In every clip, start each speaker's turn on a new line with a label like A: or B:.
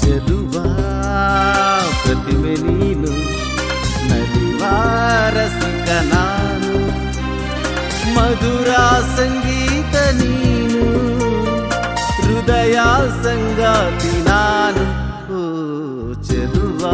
A: ಚೆಲುವಾ ಪ್ರತಿಮೆ ನೀನು ನಲಿವಾರಸಿಕ ನಾನು ಮಧುರ ಸಂಗೀತ ನೀನು హృదయాసంగా తినాను. ఓ చెలువా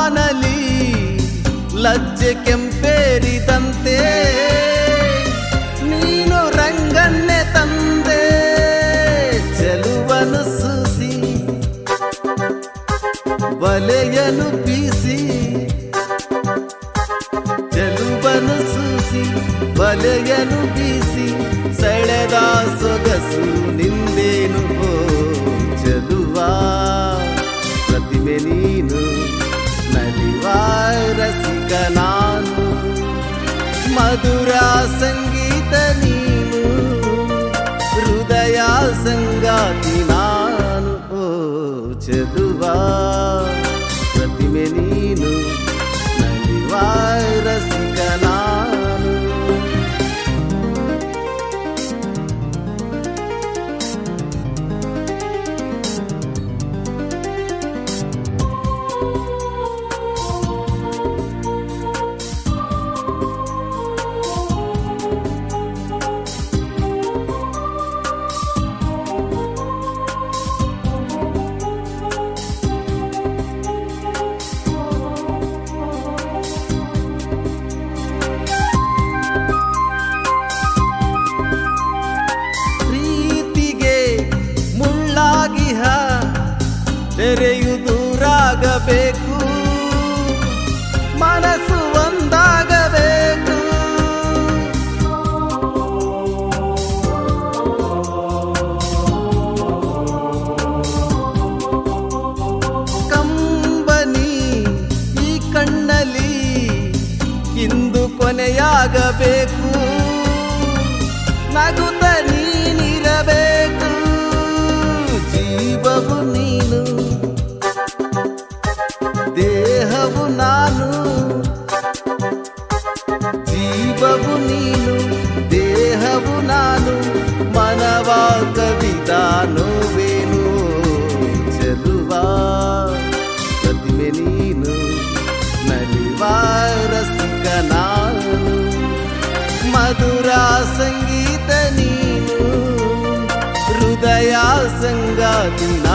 A: ಬಾನಲಿ ಲಜ್ಜೆ ಕೆಂಪೇರಿದಂತೆ. ನೀನು ರಂಗನ್ನೆ ತಂದೆ, ಚೆಲುವನು ಸೂಸಿ. ಬಲೆಯನು ಬೀಸಿ. ಚೆಲುವನು ಸೂಸಿ ಬಲೆಯನು ಬೀಸಿ. ಸೆಳೆದ ಸೊಗಸು ನಿಂದೇನು ಓ మధురా సంగీత నీవు హృదయా సంగాతి నాను ఓ చదువా. ಆಗಬೇಕು ನಗುತ್ತ in